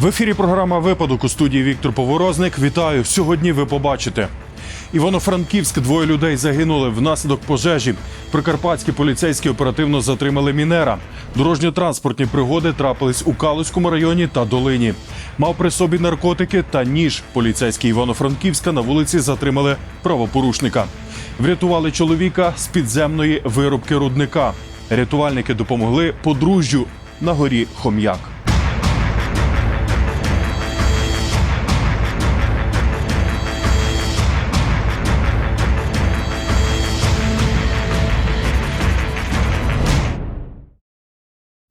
В ефірі програма Випадок у студії Віктор Поворозник. Вітаю! Сьогодні ви побачите. Івано-Франківськ двоє людей загинули внаслідок пожежі. Прикарпатські поліцейські оперативно затримали мінера. Дорожньо-транспортні пригоди трапились у Калузькому районі та Долині. Мав при собі наркотики та ніж. Поліцейські Івано-Франківська на вулиці затримали правопорушника. Врятували чоловіка з підземної вирубки рудника. Рятувальники допомогли подружжю на горі Хом'як.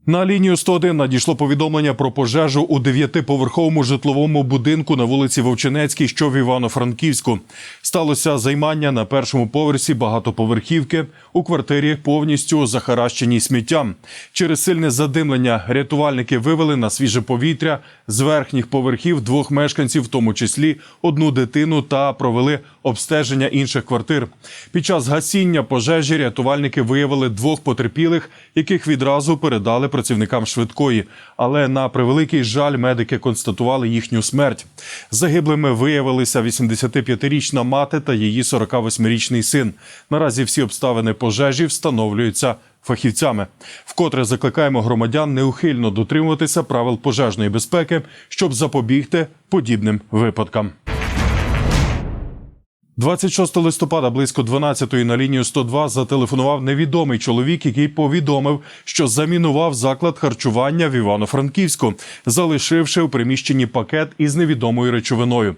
На лінію 101 надійшло повідомлення про пожежу у дев'ятиповерховому житловому будинку на вулиці Вовчинецькій, що в Івано-Франківську. Сталося займання на першому поверсі багатоповерхівки у квартирі повністю захаращеній сміттям. Через сильне задимлення рятувальники вивели на свіже повітря з верхніх поверхів двох мешканців, в тому числі одну дитину, та провели обстеження інших квартир. Під час гасіння пожежі рятувальники виявили двох потерпілих, яких відразу передали працівникам швидкої. Але на превеликий жаль медики констатували їхню смерть. Загиблими виявилися 85-річна мати та її 48-річний син. Наразі всі обставини пожежі встановлюються фахівцями. Вкотре закликаємо громадян неухильно дотримуватися правил пожежної безпеки, щоб запобігти подібним випадкам. 26 листопада близько 12-ї на лінію 102 зателефонував невідомий чоловік, який повідомив, що замінував заклад харчування в Івано-Франківську, залишивши у приміщенні пакет із невідомою речовиною.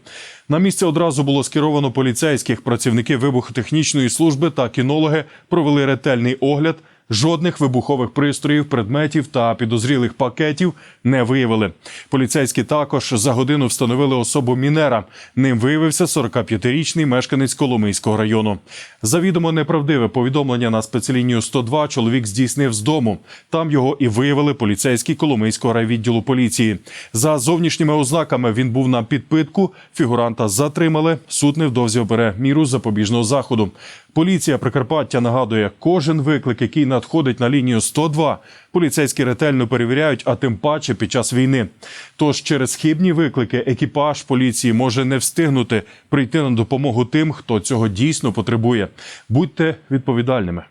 На місце одразу було скеровано поліцейських. Працівники вибухотехнічної служби та кінологи провели ретельний огляд. Жодних вибухових пристроїв, предметів та підозрілих пакетів не виявили. Поліцейські також за годину встановили особу мінера. Ним виявився 45-річний мешканець Коломийського району. Завідомо неправдиве повідомлення на спецлінію 102 чоловік здійснив з дому. Там його і виявили поліцейські Коломийського райвідділу поліції. За зовнішніми ознаками він був на підпитку. Фігуранта затримали. Суд невдовзі обере міру запобіжного заходу. Поліція Прикарпаття нагадує, кожен виклик, який надходить на лінію 102, поліцейські ретельно перевіряють, а тим паче під час війни. Тож через хибні виклики екіпаж поліції може не встигнути прийти на допомогу тим, хто цього дійсно потребує. Будьте відповідальними.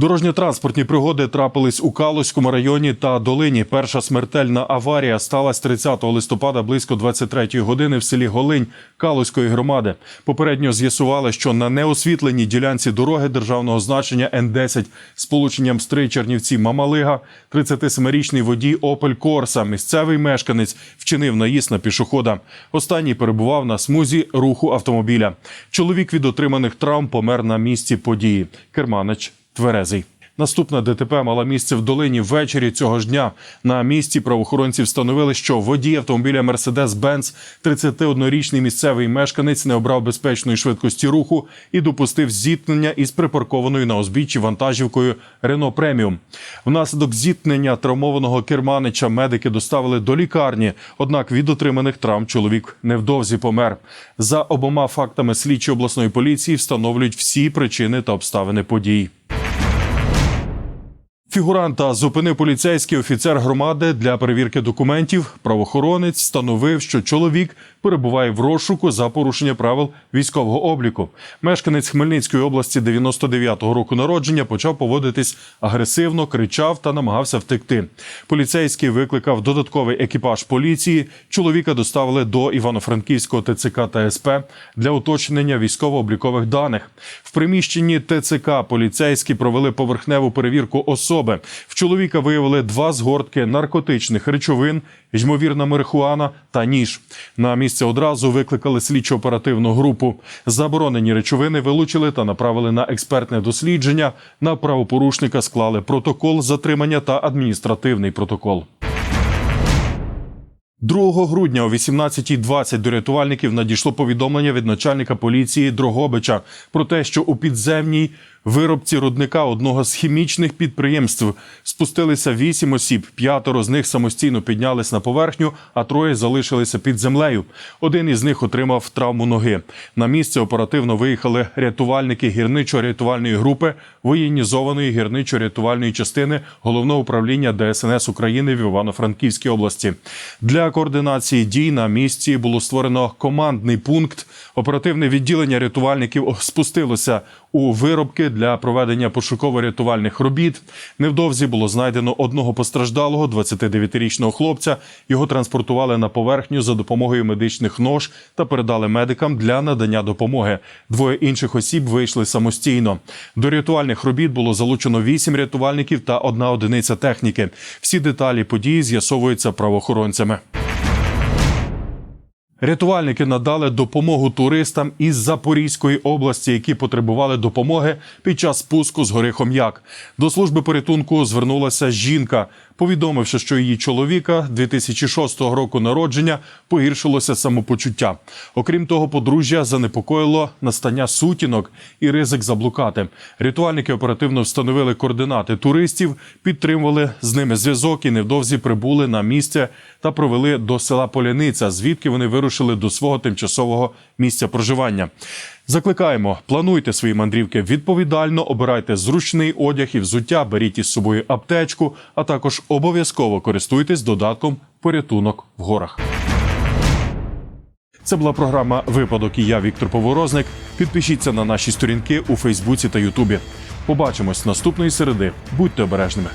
Дорожньо-транспортні пригоди трапились у Калузькому районі та Долині. Перша смертельна аварія сталася 30 листопада близько 23 години в селі Голинь Калузької громади. Попередньо з'ясували, що на неосвітленій ділянці дороги державного значення Н10 з полученням Стрий Чернівці Мамалига 37-річний водій Опель Корса, місцевий мешканець, вчинив наїзд на пішохода. Останній перебував на смузі руху автомобіля. Чоловік від отриманих травм помер на місці події. Керманич Тверезий. Наступна ДТП мала місце в долині ввечері цього ж дня. На місці правоохоронці встановили, що водій автомобіля Мерседес-Бенц, 31-річний місцевий мешканець, не обрав безпечної швидкості руху і допустив зіткнення із припаркованою на узбіччі вантажівкою Рено Преміум. Внаслідок зіткнення травмованого керманича медики доставили до лікарні. Однак від отриманих травм чоловік невдовзі помер. За обома фактами слідчі обласної поліції встановлюють всі причини та обставини подій. Фігуранта зупинив поліцейський офіцер громади для перевірки документів. Правоохоронець встановив, що чоловік перебуває в розшуку за порушення правил військового обліку. Мешканець Хмельницької області 99-го року народження почав поводитись агресивно, кричав та намагався втекти. Поліцейський викликав додатковий екіпаж поліції. Чоловіка доставили до Івано-Франківського ТЦК та СП для уточнення військово-облікових даних. В приміщенні ТЦК поліцейські провели поверхневу перевірку особи. В чоловіка виявили два згортки наркотичних речовин, ймовірна марихуана та ніж. На місце одразу викликали слідчо-оперативну групу. Заборонені речовини вилучили та направили на експертне дослідження. На правопорушника склали протокол затримання та адміністративний протокол. 2 грудня о 18.20 до рятувальників надійшло повідомлення від начальника поліції Дрогобича про те, що у підземній виробці рудника одного з хімічних підприємств. Спустилися вісім осіб. П'ятеро з них самостійно піднялись на поверхню, а троє залишилися під землею. Один із них отримав травму ноги. На місце оперативно виїхали рятувальники гірничо-рятувальної групи воєнізованої гірничо-рятувальної частини головного управління ДСНС України в Івано-Франківській області. Для координації дій на місці було створено командний пункт. Оперативне відділення рятувальників спустилося у виробки для проведення пошуково-рятувальних робіт. Невдовзі було знайдено одного постраждалого, 29-річного хлопця. Його транспортували на поверхню за допомогою медичних нож та передали медикам для надання допомоги. Двоє інших осіб вийшли самостійно. До рятувальних робіт було залучено вісім рятувальників та одна одиниця техніки. Всі деталі події з'ясовуються правоохоронцями. Рятувальники надали допомогу туристам із Запорізької області, які потребували допомоги під час спуску з гори Хом'як. До служби порятунку звернулася жінка, повідомивши, що її чоловіка 2006 року народження погіршилося самопочуття. Окрім того, подружжя занепокоїло настання сутінок і ризик заблукати. Рятувальники оперативно встановили координати туристів, підтримували з ними зв'язок і невдовзі прибули на місце та провели до села Поляниця, звідки вони вирушили до свого тимчасового місця проживання. Закликаємо, плануйте свої мандрівки відповідально, обирайте зручний одяг і взуття, беріть із собою аптечку, а також обов'язково користуйтесь додатком порятунок в горах. Це була програма Випадок і я, Віктор Поворозник. Підпишіться на наші сторінки у Фейсбуці та Ютубі. Побачимось наступної середи. Будьте обережними.